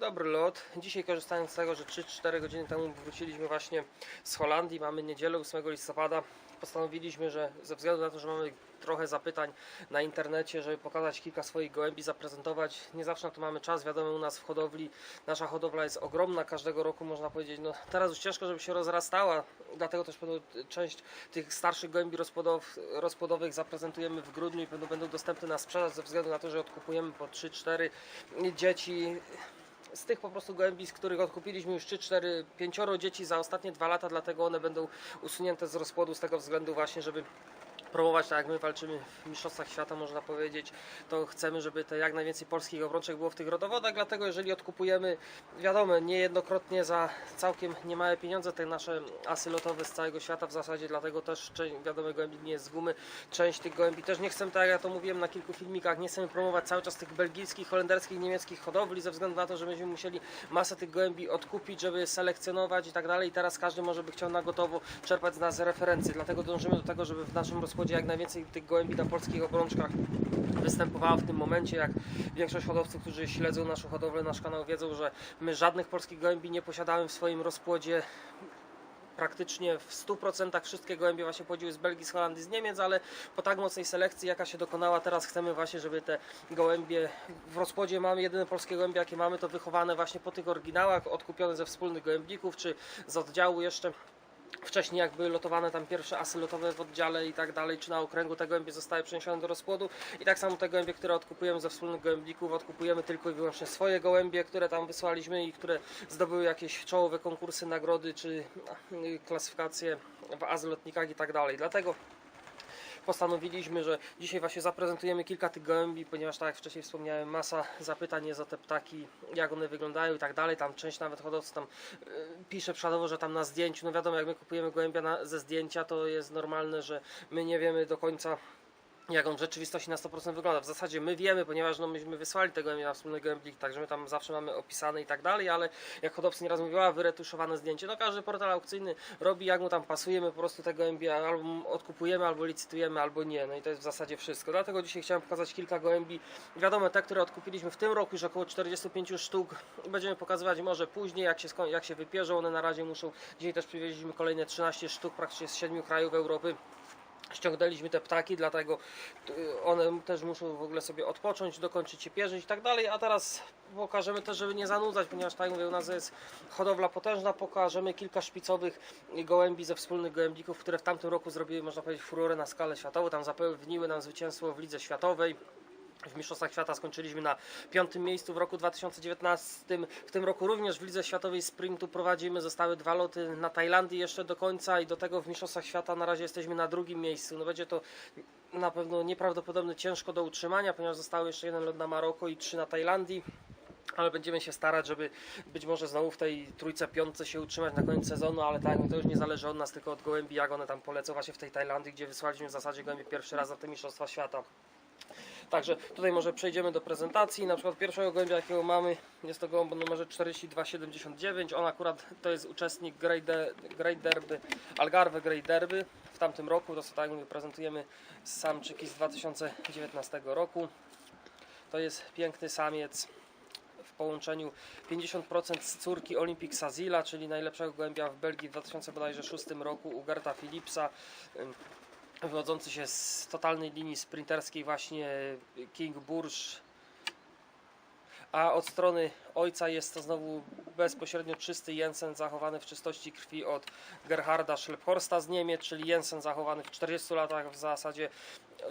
Dobry lot. Dzisiaj korzystając z tego, że 3-4 godziny temu wróciliśmy właśnie z Holandii, mamy niedzielę 8 listopada, postanowiliśmy, że ze względu na to, że mamy trochę zapytań na internecie, żeby pokazać kilka swoich gołębi, zaprezentować. Nie zawsze na to mamy czas, wiadomo u nas w hodowli, nasza hodowla jest ogromna, każdego roku można powiedzieć, no teraz już ciężko, żeby się rozrastała, dlatego też część tych starszych gołębi rozpłodow, rozpłodowych zaprezentujemy w grudniu i będą, będą dostępne na sprzedaż ze względu na to, że odkupujemy po 3-4 dzieci z tych po prostu gołębi, z których odkupiliśmy już 3, 4, 5 dzieci za ostatnie dwa lata, dlatego one będą usunięte z rozpłodu z tego względu właśnie, żeby promować, tak jak my walczymy w Mistrzostwach Świata, można powiedzieć, to chcemy, żeby te jak najwięcej polskich obrączek było w tych rodowodach, dlatego jeżeli odkupujemy, wiadomo, niejednokrotnie za całkiem niemałe pieniądze te nasze asy lotowe z całego świata w zasadzie, dlatego też wiadomo, gołębi nie jest z gumy, część tych gołębi też nie chcemy, tak jak ja to mówiłem na kilku filmikach, nie chcemy promować cały czas tych belgijskich, holenderskich, niemieckich hodowli, ze względu na to, że będziemy musieli masę tych gołębi odkupić, żeby selekcjonować i tak dalej. I teraz każdy może by chciał na gotowo czerpać z nas referencje, dlatego dążymy do tego, żeby w naszym rozkładzie jak najwięcej tych gołębi na polskich obrączkach występowało w tym momencie, jak większość hodowców, którzy śledzą naszą hodowlę, nasz kanał wiedzą, że my żadnych polskich gołębi nie posiadamy w swoim rozpłodzie. Praktycznie w 100% wszystkie gołębie właśnie pochodziły z Belgii, z Holandii, z Niemiec, ale po tak mocnej selekcji, jaka się dokonała, teraz chcemy właśnie, żeby te gołębie w rozpłodzie mamy jedyne polskie gołębie, jakie mamy, to wychowane właśnie po tych oryginałach, odkupione ze wspólnych gołębników, czy z oddziału jeszcze wcześniej jak były lotowane tam pierwsze asy lotowe w oddziale i tak dalej, czy na okręgu te gołębie zostały przeniesione do rozpłodu i tak samo te gołębie, które odkupujemy ze wspólnych gołębników, odkupujemy tylko i wyłącznie swoje gołębie, które tam wysłaliśmy i które zdobyły jakieś czołowe konkursy, nagrody, czy y, klasyfikacje w azylotnikach i tak dalej. Dlatego postanowiliśmy, że dzisiaj właśnie zaprezentujemy kilka tych gołębi, ponieważ tak jak wcześniej wspomniałem, masa zapytań jest o te ptaki, jak one wyglądają i tak dalej. Tam część nawet hodowców tam y, pisze przodowo, że tam na zdjęciu, no wiadomo, jak my kupujemy gołębia na, ze zdjęcia, to jest normalne, że my nie wiemy do końca jak on w rzeczywistości na 100% wygląda. W zasadzie my wiemy, ponieważ no, myśmy wysłali tego na wspólny gołębnik, także my tam zawsze mamy opisane i tak dalej, ale jak hodowcy nieraz mówiła, wyretuszowane zdjęcie, no każdy portal aukcyjny robi jak mu tam pasuje, my po prostu te gołębie albo odkupujemy, albo licytujemy, albo nie, no i to jest w zasadzie wszystko. Dlatego dzisiaj chciałem pokazać kilka gołębi, wiadomo, te, które odkupiliśmy w tym roku, już około 45 sztuk, będziemy pokazywać może później, jak się, jak się wypierzą, one na razie muszą, dzisiaj też przywieźliśmy kolejne 13 sztuk praktycznie z 7 krajów Europy, ściągnęliśmy te ptaki, dlatego y, one też muszą w ogóle sobie odpocząć, dokończyć się pierzyć i tak dalej, a teraz pokażemy też, żeby nie zanudzać, ponieważ tak mówię, u nas jest hodowla potężna, pokażemy kilka szpicowych gołębi ze wspólnych gołębników, które w tamtym roku zrobiły, można powiedzieć, furorę na skalę światową, tam zapewniły nam zwycięstwo w Lidze Światowej. W Mistrzostwach Świata skończyliśmy na piątym miejscu w roku 2019. W tym roku również w Lidze Światowej Sprintu prowadzimy. Zostały dwa loty na Tajlandii jeszcze do końca i do tego w Mistrzostwach Świata na razie jesteśmy na drugim miejscu. No będzie to na pewno nieprawdopodobnie ciężko do utrzymania, ponieważ zostały jeszcze jeden lot na Maroko i trzy na Tajlandii. Ale będziemy się starać, żeby być może znowu w tej trójce, piątce się utrzymać na koniec sezonu, ale tak, to już nie zależy od nas, tylko od gołębi, jak one tam polecą właśnie w tej Tajlandii, gdzie wysłaliśmy w zasadzie gołębie pierwszy raz na te Mistrzostwa Świata. Także tutaj może przejdziemy do prezentacji. Na przykład pierwszego gołębia, jakiego mamy, jest to gołąb numerze 4279. On akurat to jest uczestnik Great, De- Great Derby, Algarve Great Derby w tamtym roku. To co tak mówię, prezentujemy samczyki z 2019 roku. To jest piękny samiec w połączeniu 50% z córki Olympic Sazila, czyli najlepszego gołębia w Belgii w 2006 roku u Gerta Philipsa. Wywodzący się z totalnej linii sprinterskiej właśnie King Burge a od strony ojca jest to znowu bezpośrednio czysty Jensen zachowany w czystości krwi od Gerharda Schlepphorsta z Niemiec, czyli Jensen zachowany w 40 latach w zasadzie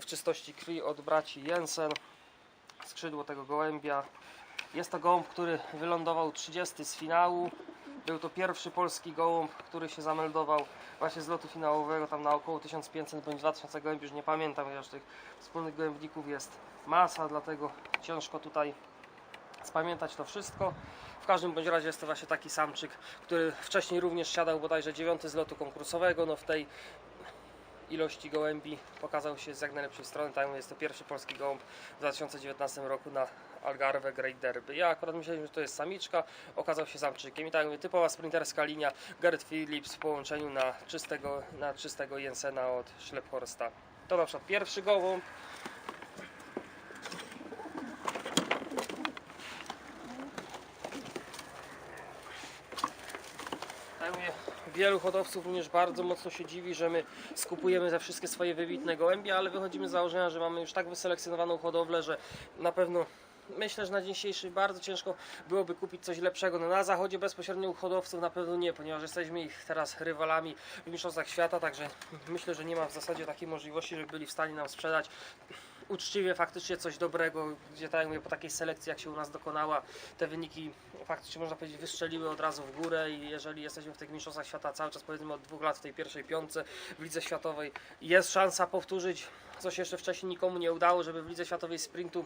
w czystości krwi od braci Jensen. Skrzydło tego gołębia. Jest to gołąb, który wylądował 30 z finału był to pierwszy polski gołąb, który się zameldował właśnie z lotu finałowego, tam na około 1500 bądź 2000 gołębi, już nie pamiętam, ponieważ tych wspólnych gołębników jest masa, dlatego ciężko tutaj spamiętać to wszystko. W każdym bądź razie jest to właśnie taki samczyk, który wcześniej również siadał bodajże dziewiąty z lotu konkursowego, no w tej ilości gołębi pokazał się z jak najlepszej strony. Tak jest to pierwszy polski gołąb w 2019 roku na Algarve Great Derby. Ja akurat myślałem, że to jest samiczka, okazał się samczykiem. I tak mówię, typowa sprinterska linia Gert Phillips w połączeniu na czystego, na czystego Jensena od Schlepphorsta. To na przykład pierwszy gołąb. Wielu hodowców również bardzo mocno się dziwi, że my skupujemy za wszystkie swoje wybitne gołębie, ale wychodzimy z założenia, że mamy już tak wyselekcjonowaną hodowlę, że na pewno myślę, że na dzień dzisiejszy bardzo ciężko byłoby kupić coś lepszego. No na zachodzie bezpośrednio u hodowców na pewno nie, ponieważ jesteśmy ich teraz rywalami w mistrzostwach świata, także myślę, że nie ma w zasadzie takiej możliwości, żeby byli w stanie nam sprzedać uczciwie faktycznie coś dobrego, gdzie tak jak mówię, po takiej selekcji jak się u nas dokonała, te wyniki faktycznie można powiedzieć wystrzeliły od razu w górę i jeżeli jesteśmy w tych mistrzostwach świata cały czas powiedzmy od dwóch lat w tej pierwszej piątce w lidze światowej jest szansa powtórzyć co się jeszcze wcześniej nikomu nie udało, żeby w lidze światowej sprintu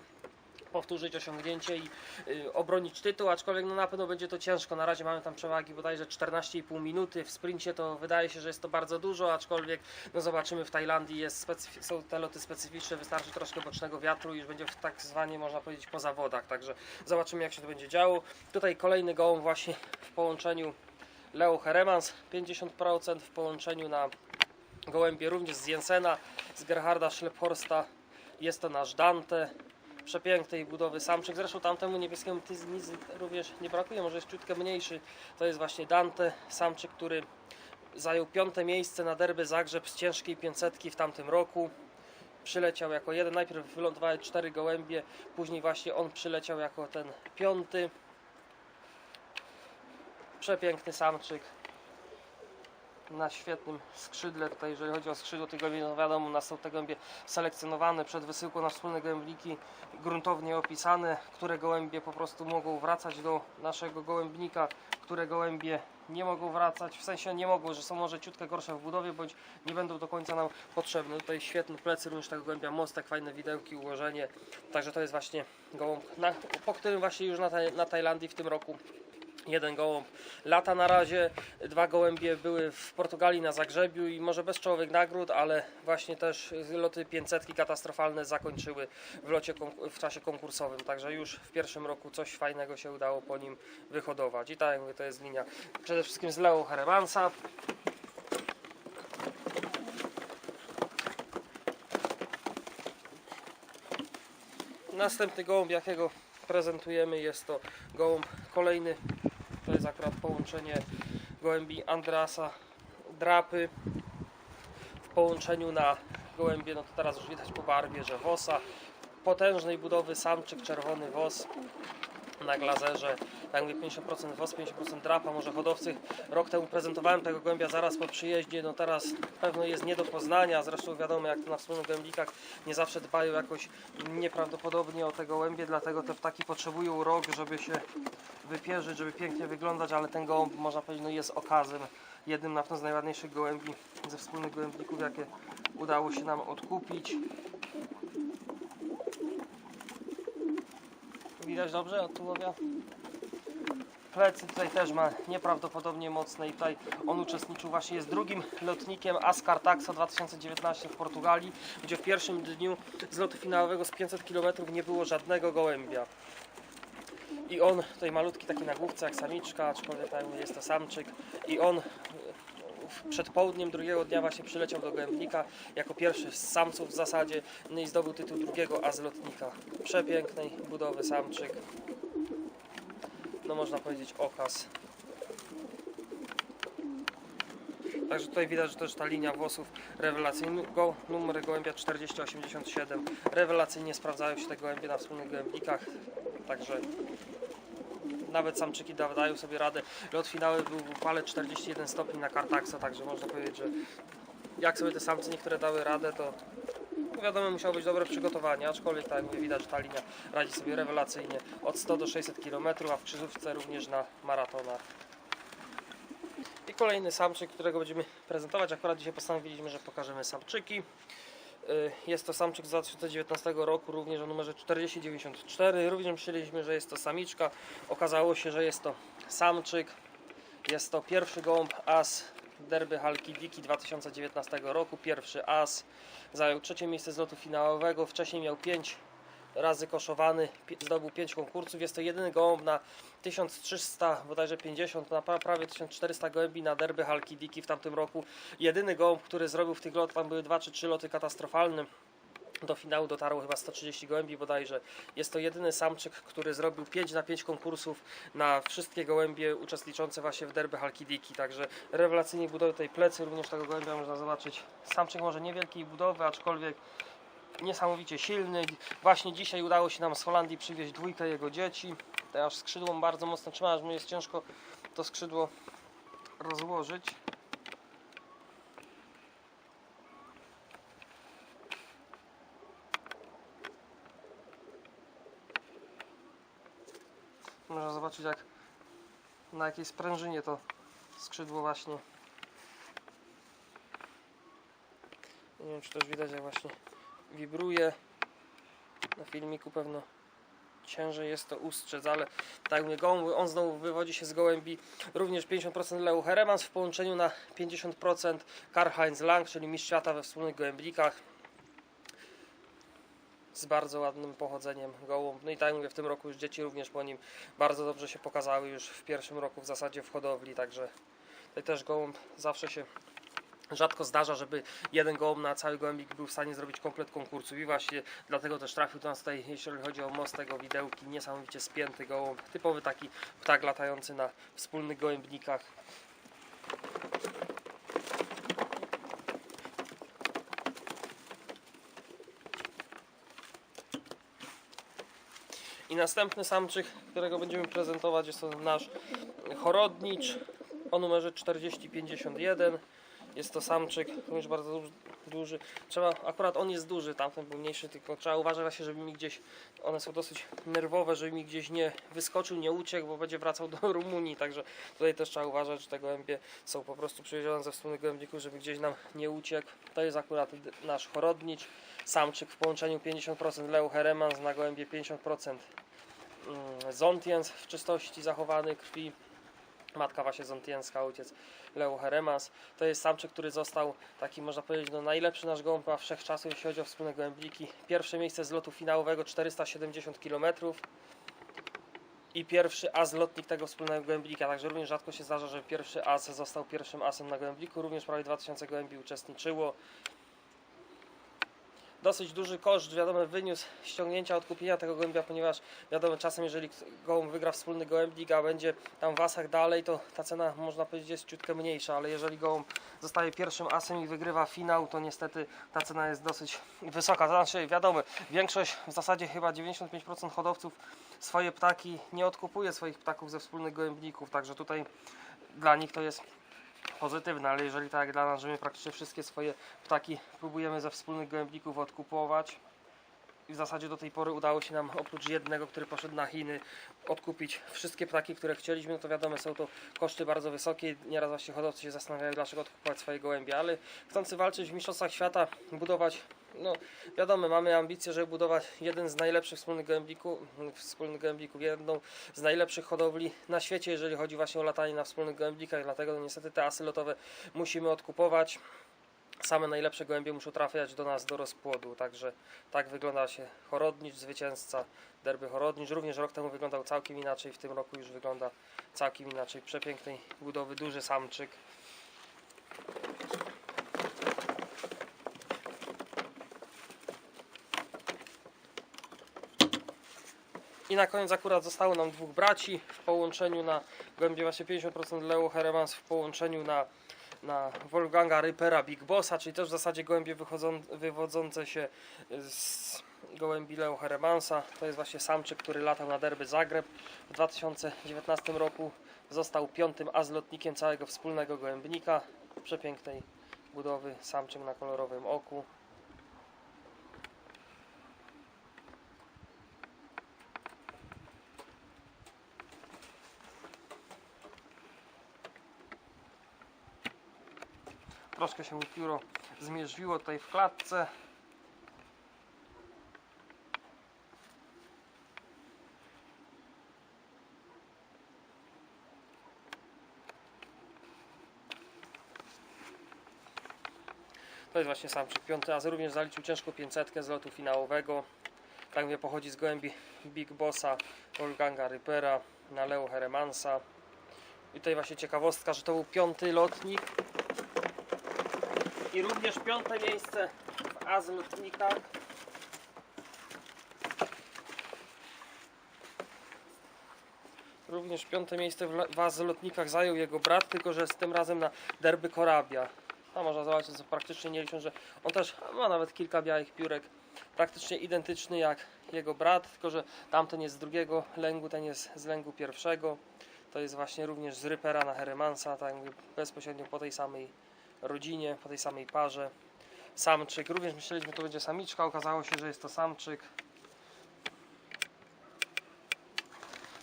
powtórzyć osiągnięcie i y, obronić tytuł, aczkolwiek no na pewno będzie to ciężko. Na razie mamy tam przewagi bodajże 14,5 minuty. W sprincie to wydaje się, że jest to bardzo dużo, aczkolwiek no zobaczymy w Tajlandii jest są te loty specyficzne, wystarczy troszkę bocznego wiatru i już będzie w tak zwanie można powiedzieć po zawodach, także zobaczymy jak się to będzie działo. Tutaj kolejny gołąb właśnie w połączeniu Leo Heremans 50% w połączeniu na gołębie również z Jensena, z Gerharda Schlepphorsta jest to nasz Dante przepięknej budowy samczyk. Zresztą tamtemu niebieskiemu nic również nie brakuje, może jest ciutkę mniejszy. To jest właśnie Dante, samczyk, który zajął piąte miejsce na derby Zagrzeb z ciężkiej 500 w tamtym roku. Przyleciał jako jeden, najpierw wylądowały cztery gołębie, później właśnie on przyleciał jako ten piąty. Przepiękny samczyk na świetnym skrzydle. Tutaj, jeżeli chodzi o skrzydło tych gołębi, no wiadomo, u nas są te gołębie selekcjonowane przed wysyłką na wspólne gołębniki, gruntownie opisane, które gołębie po prostu mogą wracać do naszego gołębnika, które gołębie nie mogą wracać, w sensie nie mogą, że są może ciutkę gorsze w budowie, bądź nie będą do końca nam potrzebne. Tutaj świetne plecy również tego gołębia, mostek, fajne widełki, ułożenie, także to jest właśnie gołąb, na, po którym właśnie już na, na Tajlandii w tym roku Jeden gołąb lata na razie, dwa gołębie były w Portugalii na Zagrzebiu i może bez czołowych nagród, ale właśnie też loty 500 katastrofalne zakończyły w locie w czasie konkursowym, także już w pierwszym roku coś fajnego się udało po nim wyhodować. I tak to jest linia przede wszystkim z Leo Heremansa. Następny gołąb, jakiego prezentujemy, jest to gołąb kolejny to jest akurat połączenie gołębi Andrasa Drapy. W połączeniu na gołębie, no to teraz już widać po barwie, że wosa potężnej budowy samczyk, czerwony wos na glazerze, tak mówię 50% wos, 50% drapa, może hodowcy rok temu prezentowałem tego gołębia zaraz po przyjeździe, no teraz pewno jest nie do poznania, zresztą wiadomo jak to na wspólnych gołębnikach nie zawsze dbają jakoś nieprawdopodobnie o te gołębie, dlatego te ptaki potrzebują rok, żeby się wypierzyć, żeby pięknie wyglądać, ale ten gołąb można powiedzieć no jest okazem, jednym na pewno z najładniejszych gołębi ze wspólnych gołębników, jakie udało się nam odkupić. Widać dobrze od tułowia? Plecy tutaj też ma nieprawdopodobnie mocne i tutaj on uczestniczył właśnie, jest drugim lotnikiem Ascar Taxo 2019 w Portugalii, gdzie w pierwszym dniu z lotu finałowego z 500 km nie było żadnego gołębia. I on, tutaj malutki taki na główce jak samiczka, aczkolwiek mówię, jest to samczyk i on przed południem drugiego dnia właśnie przyleciał do gołębnika jako pierwszy z samców w zasadzie no i zdobył tytuł drugiego azlotnika. Przepięknej budowy samczyk. No można powiedzieć okaz. Także tutaj widać, że też ta linia włosów rewelacyjny. Go, numer gołębia 4087. Rewelacyjnie sprawdzają się te gołębie na wspólnych gołębnikach. Także nawet samczyki da- dają sobie radę. Lot finały był w upale 41 stopni na Kartaksa, także można powiedzieć, że jak sobie te samce niektóre dały radę, to no wiadomo musiało być dobre przygotowanie, aczkolwiek tak jak widać, że ta linia radzi sobie rewelacyjnie od 100 do 600 km, a w krzyżówce również na maratonach. I kolejny samczyk, którego będziemy prezentować. Akurat dzisiaj postanowiliśmy, że pokażemy samczyki. Y, Jest to samczyk z 2019 roku, również o numerze 4094. Również myśleliśmy, że jest to samiczka. Okazało się, że jest to samczyk. Jest to pierwszy gołąb as derby Halki Wiki 2019 roku. Pierwszy as. Zajął trzecie miejsce z lotu finałowego. Wcześniej miał 5 razy koszowany, zdobył 5 konkursów. Jest to jedyny gołąb na 1300, bodajże 50, na pra- prawie 1400 gołębi na derby Halki Diki w tamtym roku. Jedyny gołąb, który zrobił w tych lotach, tam były 2 czy 3 loty katastrofalne. do finału dotarło chyba 130 gołębi bodajże. Jest to jedyny samczyk, który zrobił 5 na 5 konkursów na wszystkie gołębie uczestniczące właśnie w derby Halkidiki. Także rewelacyjnie budowy tej plecy, również tego gołębia można zobaczyć. Samczyk może niewielkiej budowy, aczkolwiek niesamowicie silny. Właśnie dzisiaj udało się nam z Holandii przywieźć dwójkę jego dzieci. Teraz skrzydło bardzo mocno trzyma, aż mi jest ciężko to skrzydło rozłożyć. Można zobaczyć jak na jakiej sprężynie to skrzydło właśnie. Nie wiem czy też widać jak właśnie wibruje. Na filmiku pewno ciężej jest to ustrzec, ale tak jak mówię, gołąb, on znowu wywodzi się z gołębi również 50% Leo Heremans w połączeniu na 50% Karl-Heinz Lang, czyli mistrz świata we wspólnych gołębnikach z bardzo ładnym pochodzeniem gołąb. No i tak jak mówię, w tym roku już dzieci również po nim bardzo dobrze się pokazały już w pierwszym roku w zasadzie w hodowli, także tutaj też gołąb zawsze się rzadko zdarza, żeby jeden gołąb na cały gołębik był w stanie zrobić komplet konkursu i właśnie dlatego też trafił do nas tutaj, jeśli chodzi o most tego widełki, niesamowicie spięty gołąb, typowy taki ptak latający na wspólnych gołębnikach. I następny samczyk, którego będziemy prezentować, jest to nasz chorodnicz o numerze 4051. Jest to samczyk, również bardzo duży. Trzeba, akurat on jest duży, tamten był mniejszy, tylko trzeba uważać właśnie, żeby mi gdzieś, one są dosyć nerwowe, żeby mi gdzieś nie wyskoczył, nie uciekł, bo będzie wracał do Rumunii, także tutaj też trzeba uważać, że te gołębie są po prostu przywiezione ze wspólnych gołębników, żeby gdzieś nam nie uciekł. To jest akurat nasz chorodnicz, samczyk w połączeniu 50% Leo Heremans na gołębie 50% mm, Zontiens w czystości zachowanej krwi. Matka właśnie Zontienska, ojciec Leo Heremas. To jest samczyk, który został taki, można powiedzieć, no, najlepszy nasz gołąb wszechczasów, jeśli chodzi o wspólne gołębniki. Pierwsze miejsce z lotu finałowego 470 km i pierwszy as lotnik tego wspólnego gołębnika. Także również rzadko się zdarza, że pierwszy as został pierwszym asem na gołębniku. Również prawie 2000 gołębi uczestniczyło. Dosyć duży koszt, wiadomo, wyniósł ściągnięcia, odkupienia tego gołębia, ponieważ wiadomo, czasem jeżeli gołąb wygra wspólny gołębnik, a będzie tam w asach dalej, to ta cena można powiedzieć jest ciutkę mniejsza, ale jeżeli gołąb zostaje pierwszym asem i wygrywa finał, to niestety ta cena jest dosyć wysoka. To znaczy, wiadomo, większość, w zasadzie chyba 95% hodowców swoje ptaki nie odkupuje swoich ptaków ze wspólnych gołębników, także tutaj dla nich to jest pozytywne, ale jeżeli tak jak dla nas, że my praktycznie wszystkie swoje ptaki próbujemy ze wspólnych gołębników odkupować i w zasadzie do tej pory udało się nam oprócz jednego, który poszedł na Chiny, odkupić wszystkie ptaki, które chcieliśmy, no to wiadomo, są to koszty bardzo wysokie. Nieraz właśnie hodowcy się zastanawiają, dlaczego odkupować swoje gołębie, ale chcący walczyć w Mistrzostwach Świata, budować, no wiadomo, mamy ambicje, żeby budować jeden z najlepszych wspólnych gołębników, wspólnych jedną z najlepszych hodowli na świecie, jeżeli chodzi właśnie o latanie na wspólnych gołębnikach, dlatego no, niestety te asy lotowe musimy odkupować. Same najlepsze gołębie muszą trafiać do nas do rozpłodu, także tak wygląda się Chorodnicz, zwycięzca derby Chorodnicz. Również rok temu wyglądał całkiem inaczej, w tym roku już wygląda całkiem inaczej. Przepięknej budowy, duży samczyk. I na koniec akurat zostało nam dwóch braci w połączeniu na gołębie właśnie 50% Leo Heremans w połączeniu na, na Wolfganga Rypera Big Bossa, czyli też w zasadzie gołębie wywodzące się z gołębi Leo Heremansa. To jest właśnie samczyk, który latał na derby Zagreb w 2019 roku. Został piątym azlotnikiem całego wspólnego gołębnika. Przepięknej budowy samczyk na kolorowym oku. Troszkę się mi pióro zmierzwiło tutaj w klatce. To jest właśnie samczyk piąty, a również zaliczył ciężką 500 z lotu finałowego. Tak mówię, pochodzi z gołębi Big Bossa, Wolfganga Rypera, na Leo Heremansa. I tutaj właśnie ciekawostka, że to był piąty lotnik i również piąte miejsce w azlotnikach. Również piąte miejsce w azlotnikach zajął jego brat, tylko że z tym razem na derby Korabia. A można zobaczyć, co praktycznie nie licząc, że on też ma nawet kilka białych piórek. Praktycznie identyczny jak jego brat, tylko że tamten jest z drugiego lęgu, ten jest z lęgu pierwszego. To jest właśnie również z Rypera na Heremansa, tak jak bezpośrednio po tej samej rodzinie, po tej samej parze. Samczyk, również myśleliśmy, że to będzie samiczka, okazało się, że jest to samczyk.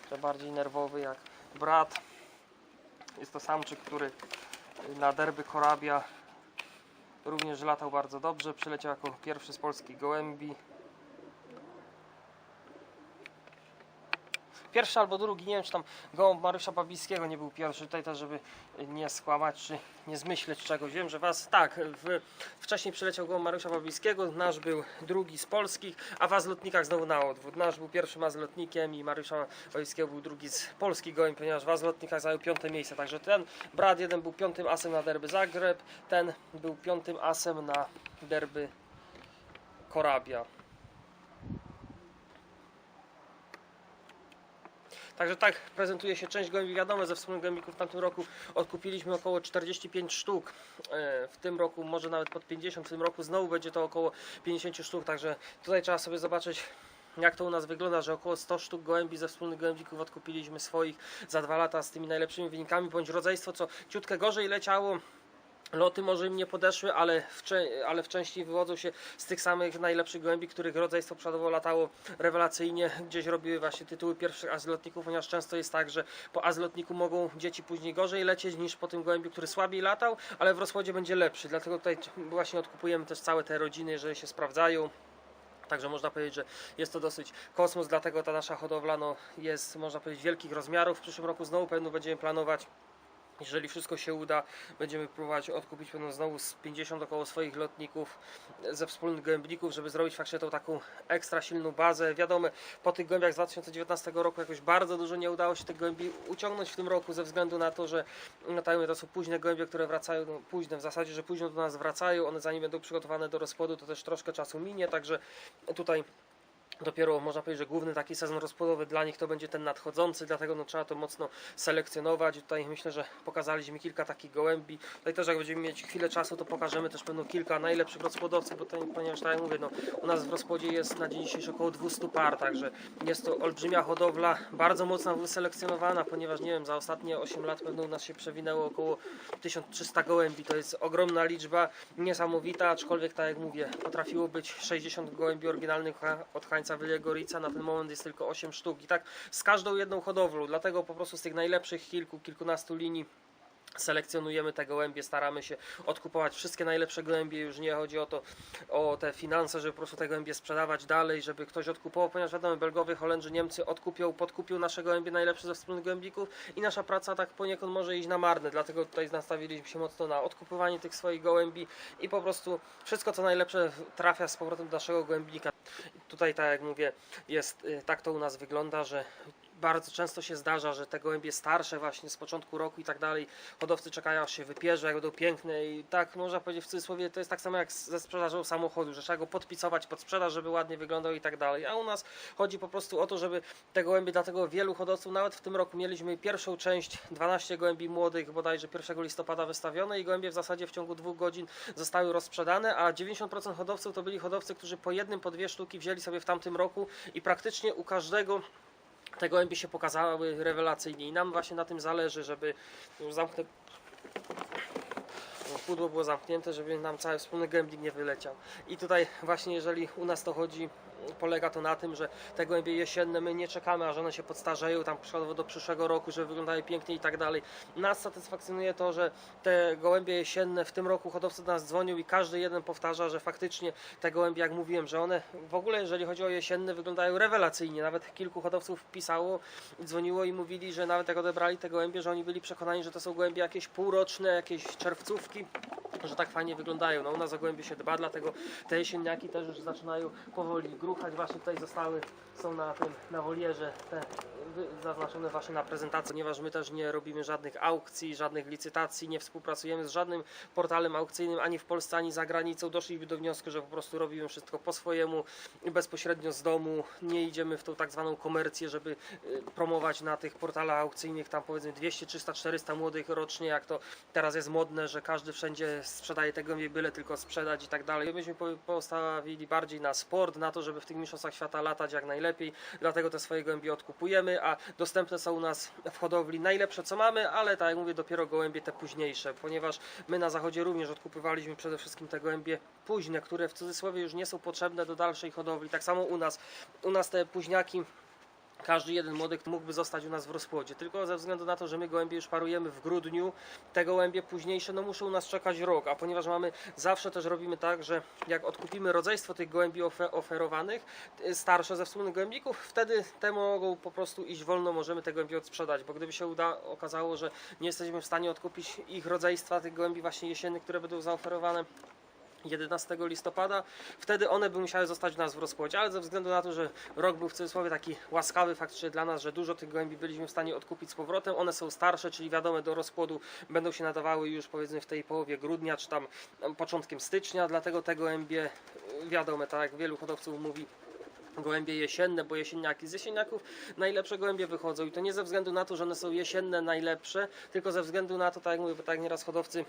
Trochę bardziej nerwowy jak brat. Jest to samczyk, który na derby Korabia również latał bardzo dobrze. Przyleciał jako pierwszy z polskich gołębi. Pierwszy albo drugi, nie wiem czy tam gołąb Mariusza Babińskiego nie był pierwszy. Tutaj też, żeby nie skłamać czy nie zmyśleć czegoś. Wiem, że was tak, w, wcześniej przyleciał gołąb Mariusza Babińskiego, nasz był drugi z polskich, a was lotnikach znowu na odwrót. Nasz był pierwszy ma z lotnikiem i Mariusza Babińskiego był drugi z polskich gołębi, ponieważ was lotnikach zajął piąte miejsce. Także ten brat jeden był piątym asem na derby Zagreb, ten był piątym asem na derby Korabia. Także tak prezentuje się część gołębi. Wiadomo, ze wspólnych gołębików w tamtym roku odkupiliśmy około 45 sztuk. E, W tym roku może nawet pod 50, w tym roku znowu będzie to około 50 sztuk. Także tutaj trzeba sobie zobaczyć jak to u nas wygląda, że około 100 sztuk gołębi ze wspólnych gołębików odkupiliśmy swoich za dwa lata z tymi najlepszymi wynikami, bądź rodzeństwo, co ciutkę gorzej leciało. Loty może im nie podeszły, ale w, cze- ale w części wywodzą się z tych samych najlepszych gołębi, których rodzeństwo przodowo latało rewelacyjnie, gdzieś robiły właśnie tytuły pierwszych azlotników, ponieważ często jest tak, że po azlotniku mogą dzieci później gorzej lecieć niż po tym gołębiu, który słabiej latał, ale w rozchodzie będzie lepszy, dlatego tutaj właśnie odkupujemy też całe te rodziny, jeżeli się sprawdzają. Także można powiedzieć, że jest to dosyć kosmos, dlatego ta nasza hodowla no, jest, można powiedzieć, wielkich rozmiarów. W przyszłym roku znowu pewno będziemy planować jeżeli wszystko się uda, będziemy próbować odkupić pewno znowu z 50 około swoich lotników ze wspólnych gołębników, żeby zrobić faktycznie tą taką ekstra silną bazę. Wiadomo, po tych gołębiach z 2019 roku jakoś bardzo dużo nie udało się tych gołębi uciągnąć w tym roku ze względu na to, że no, tak mówię, to są późne gołębie, które wracają, no, późne w zasadzie, że późno do nas wracają, one zanim będą przygotowane do rozpłodu, to też troszkę czasu minie, także tutaj Dopiero można powiedzieć, że główny taki sezon rozpłodowy dla nich to będzie ten nadchodzący, dlatego no, trzeba to mocno selekcjonować. Tutaj myślę, że pokazaliśmy kilka takich gołębi. Tutaj też jak będziemy mieć chwilę czasu, to pokażemy też pewno kilka najlepszych rozpłodowców, bo to, ponieważ tak jak mówię, no, u nas w rozpłodzie jest na dzień dzisiejszy około 200 par, także jest to olbrzymia hodowla, bardzo mocno wyselekcjonowana, ponieważ nie wiem, za ostatnie 8 lat pewno u nas się przewinęło około 1300 gołębi. To jest ogromna liczba, niesamowita, aczkolwiek tak jak mówię, potrafiło być 60 gołębi oryginalnych od Hańca Wylegorica, na ten moment jest tylko 8 sztuk. I tak z każdą jedną hodowlą, dlatego po prostu z tych najlepszych kilku, kilkunastu linii selekcjonujemy te gołębie, staramy się odkupować wszystkie najlepsze gołębie, już nie chodzi o to, o te finanse, żeby po prostu te gołębie sprzedawać dalej, żeby ktoś odkupował, ponieważ wiadomo, Belgowie, Holendrzy, Niemcy odkupią, podkupią nasze gołębie najlepsze ze wspólnych gołębików i nasza praca tak poniekąd może iść na marne, dlatego tutaj nastawiliśmy się mocno na odkupywanie tych swoich gołębi i po prostu wszystko co najlepsze trafia z powrotem do naszego gołębnika. Tutaj tak jak mówię, jest, y, tak to u nas wygląda, że bardzo często się zdarza, że te gołębie starsze właśnie z początku roku i tak dalej, hodowcy czekają aż się wypierze, jak będą piękne i tak można powiedzieć w cudzysłowie, to jest tak samo jak ze sprzedażą samochodu, że trzeba go podpicować pod sprzedaż, żeby ładnie wyglądał i tak dalej, a u nas chodzi po prostu o to, żeby te gołębie, dlatego wielu hodowców, nawet w tym roku mieliśmy pierwszą część, 12 gołębi młodych, bodajże 1 listopada wystawione i gołębie w zasadzie w ciągu dwóch godzin zostały rozsprzedane, a 90% hodowców to byli hodowcy, którzy po jednym, po dwie sztuki wzięli sobie w tamtym roku i praktycznie u każdego te gołębie się pokazały rewelacyjnie i nam właśnie na tym zależy, żeby już zamknę pudło było zamknięte, żeby nam cały wspólny gębnik nie wyleciał. I tutaj właśnie jeżeli u nas to chodzi, polega to na tym, że te gołębie jesienne my nie czekamy, aż one się podstarzeją tam przykładowo do przyszłego roku, żeby wyglądały pięknie i tak dalej. Nas satysfakcjonuje to, że te gołębie jesienne w tym roku hodowcy do nas dzwonił i każdy jeden powtarza, że faktycznie te gołębie, jak mówiłem, że one w ogóle jeżeli chodzi o jesienne wyglądają rewelacyjnie. Nawet kilku hodowców pisało, dzwoniło i mówili, że nawet jak odebrali te gołębie, że oni byli przekonani, że to są gołębie jakieś półroczne, jakieś czerwcówki że tak fajnie wyglądają. No u nas o gołębie się dba, dlatego te jesieniaki też już zaczynają powoli gruchać. Właśnie tutaj zostały, są na tym, na wolierze te zaznaczone właśnie na prezentacji, ponieważ my też nie robimy żadnych aukcji, żadnych licytacji, nie współpracujemy z żadnym portalem aukcyjnym ani w Polsce, ani za granicą. Doszliśmy do wniosku, że po prostu robimy wszystko po swojemu, bezpośrednio z domu. Nie idziemy w tą tak zwaną komercję, żeby y, promować na tych portalach aukcyjnych tam powiedzmy 200, 300, 400 młodych rocznie, jak to teraz jest modne, że każdy wszędzie sprzedaje tego nie byle tylko sprzedać i tak dalej. Myśmy po- postawili bardziej na sport, na to, żeby w tych mistrzostwach świata latać jak najlepiej, dlatego te swoje gołębie odkupujemy, a dostępne są u nas w hodowli najlepsze co mamy, ale tak jak mówię, dopiero gołębie te późniejsze, ponieważ my na zachodzie również odkupywaliśmy przede wszystkim te gołębie późne, które w cudzysłowie już nie są potrzebne do dalszej hodowli. Tak samo u nas, u nas te późniaki każdy jeden młodek mógłby zostać u nas w rozpłodzie, tylko ze względu na to, że my gołębie już parujemy w grudniu, te gołębie późniejsze no muszą u nas czekać rok, a ponieważ mamy, zawsze też robimy tak, że jak odkupimy rodzeństwo tych gołębi ofe, oferowanych, y, starsze ze wspólnych gołębników, wtedy te mogą po prostu iść wolno, możemy te gołębie odsprzedać, bo gdyby się uda, okazało, że nie jesteśmy w stanie odkupić ich rodzeństwa, tych gołębi właśnie jesiennych, które będą zaoferowane 11 listopada, wtedy one by musiały zostać u nas w rozpłodzie, ale ze względu na to, że rok był w cudzysłowie taki łaskawy faktycznie dla nas, że dużo tych gołębi byliśmy w stanie odkupić z powrotem, one są starsze, czyli wiadome do rozpłodu będą się nadawały już powiedzmy w tej połowie grudnia, czy tam em, początkiem stycznia, dlatego te gołębie y, wiadome, tak jak wielu hodowców mówi, gołębie jesienne, bo jesieniaki z jesieniaków najlepsze gołębie wychodzą. I to nie ze względu na to, że one są jesienne najlepsze, tylko ze względu na to, tak jak mówię, bo tak nieraz hodowcy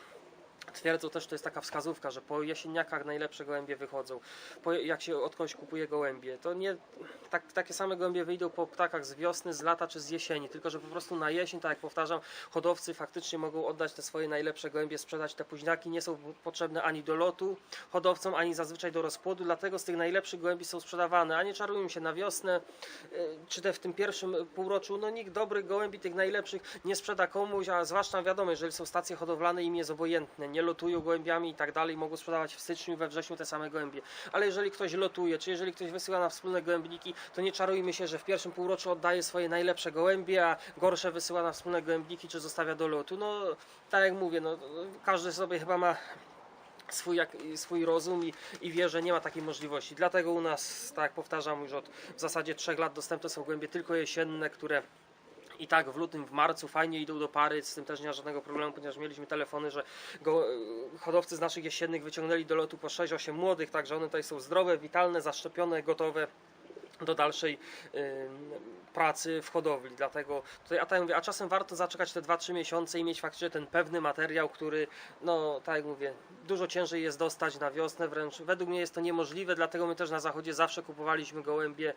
Twierdzą też, to jest taka wskazówka, że po jesieniakach najlepsze gołębie wychodzą. Po, jak się od kogoś kupuje gołębie, to nie tak, takie same gołębie wyjdą po ptakach z wiosny, z lata czy z jesieni, tylko że po prostu na jesień, tak jak powtarzam, hodowcy faktycznie mogą oddać te swoje najlepsze gołębie, sprzedać te późniaki, nie są potrzebne ani do lotu hodowcom, ani zazwyczaj do rozpłodu, dlatego z tych najlepszych gołębi są sprzedawane, a nie czarujmy się na wiosnę, y, czy te w tym pierwszym półroczu, no nikt dobrych gołębi, tych najlepszych nie sprzeda komuś, a zwłaszcza wiadomo, jeżeli są stacje hodowlane, im jest obojętne, nie lotują gołębiami i tak dalej, mogą sprzedawać w styczniu, we wrześniu te same gołębie. Ale jeżeli ktoś lotuje, czy jeżeli ktoś wysyła na wspólne gołębniki, to nie czarujmy się, że w pierwszim półroczu oddaje swoje najlepsze gołębie, a gorsze wysyła na wspólne gołębniki, czy zostawia do lotu. No, tak jak mówię, no, każdy sobie chyba ma swój, jak, swój rozum i, i wie, że nie ma takiej możliwości. Dlatego u nas, tak powtarzam, już od w zasadzie trzech lat dostępne są gołębie tylko jesienne, które i tak w lutym, w marcu fajnie idą do pary, z tym też nie ma żadnego problemu, ponieważ mieliśmy telefony, że go, hodowcy z naszych jesiennych wyciągnęli do lotu po 6-8 młodych, także one tutaj są zdrowe, witalne, zaszczepione, gotowe do dalszej pracy w hodowli. Dlatego tutaj, a tak a czasem warto zaczekać te 2-3 miesiące i mieć faktycznie ten pewny materiał, który, no tak jak mówię, dużo ciężej jest dostać na wiosnę, wręcz według mnie jest to niemożliwe, dlatego my też na zachodzie zawsze kupowaliśmy gołębie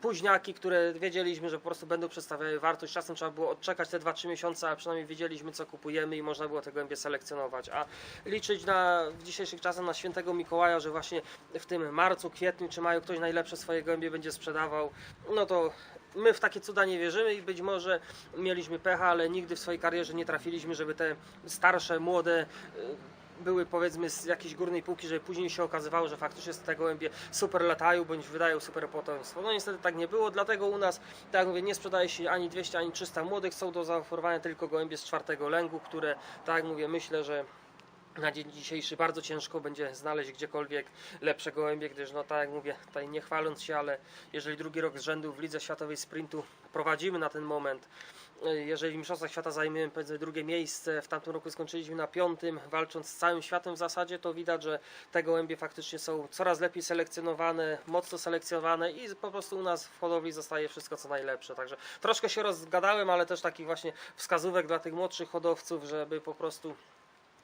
późniaki, które wiedzieliśmy, że po prostu będą przedstawiały wartość. Czasem trzeba było odczekać te 2-3 miesiące, ale przynajmniej wiedzieliśmy co kupujemy i można było te gołębie selekcjonować. A liczyć na, w dzisiejszych czasach na świętego Mikołaja, że właśnie w tym marcu, kwietniu czy maju ktoś najlepsze swoje gołębie będzie sprzedawał, no to my w takie cuda nie wierzymy i być może mieliśmy pecha, ale nigdy w swojej karierze nie trafiliśmy, żeby te starsze, młode y, były powiedzmy z jakiejś górnej półki, żeby później się okazywało, że faktycznie te gołębie super latają bądź wydają super potomstwo. No niestety tak nie było, dlatego u nas, tak jak mówię, nie sprzedaje się ani 200, ani 300 młodych, są do zaoferowania tylko gołębie z czwartego lęgu, które, tak jak mówię, myślę, że na dzień dzisiejszy bardzo ciężko będzie znaleźć gdziekolwiek lepsze gołębie, gdyż no tak jak mówię, tutaj nie chwaląc się, ale jeżeli drugi rok z rzędu w Lidze Światowej Sprintu prowadzimy na ten moment, jeżeli w Mistrzostwach Świata zajmiemy powiedzmy drugie miejsce, w tamtym roku skończyliśmy na piątym, walcząc z całym światem w zasadzie, to widać, że te gołębie faktycznie są coraz lepiej selekcjonowane, mocno selekcjonowane i po prostu u nas w hodowli zostaje wszystko co najlepsze. Także troszkę się rozgadałem, ale też takich właśnie wskazówek dla tych młodszych hodowców, żeby po prostu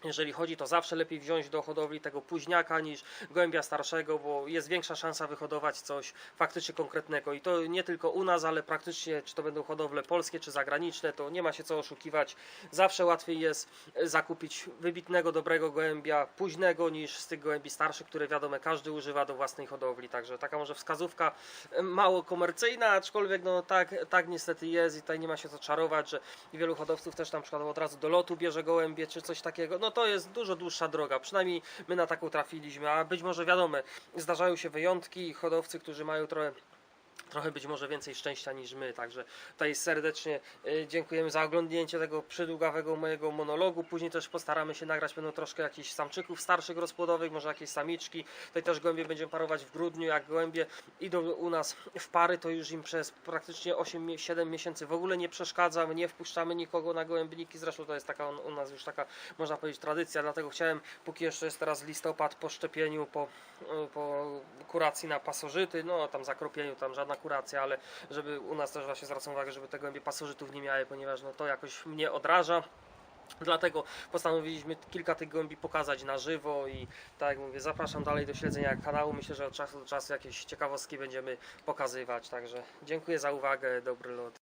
jeżeli chodzi, to zawsze lepiej wziąć do hodowli tego późniaka niż gołębia starszego, bo jest większa szansa wyhodować coś faktycznie konkretnego. I to nie tylko u nas, ale praktycznie, czy to będą hodowle polskie, czy zagraniczne, to nie ma się co oszukiwać. Zawsze łatwiej jest e, zakupić wybitnego, dobrego gołębia późnego niż z tych gołębi starszych, które wiadomo każdy używa do własnej hodowli. Także taka może wskazówka e, mało komercyjna, aczkolwiek no tak, tak niestety jest i tutaj nie ma się co czarować, że wielu hodowców też tam przykład od razu do lotu bierze gołębie czy coś takiego. No to jest dużo dłuższa droga, przynajmniej my na taką trafiliśmy, a być może wiadomo, zdarzają się wyjątki i hodowcy, którzy mają trochę trochę być może więcej szczęścia niż my. Także tutaj serdecznie y, dziękujemy za oglądnięcie tego przydługawego mojego monologu. Później też postaramy się nagrać będą troszkę jakichś samczyków starszych rozpłodowych, może jakieś samiczki. Tutaj też gołębie będziemy parować w grudniu. Jak gołębie idą u nas w pary, to już im przez praktycznie 8-7 miesięcy w ogóle nie przeszkadza. My nie wpuszczamy nikogo na gołębniki. Zresztą to jest taka u nas już taka, można powiedzieć, tradycja. Dlatego chciałem, póki jeszcze jest teraz listopad po szczepieniu, po, po kuracji na pasożyty, no tam zakropieniu, tam żadna kuracja, ale żeby u nas też właśnie zwracam uwagę, żeby te gołębie pasożytów nie miały, ponieważ no to jakoś mnie odraża. Dlatego postanowiliśmy kilka tych gołębi pokazać na żywo i tak jak mówię, zapraszam dalej do śledzenia kanału. Myślę, że od czasu do czasu jakieś ciekawostki będziemy pokazywać. Także dziękuję za uwagę, dobry lot.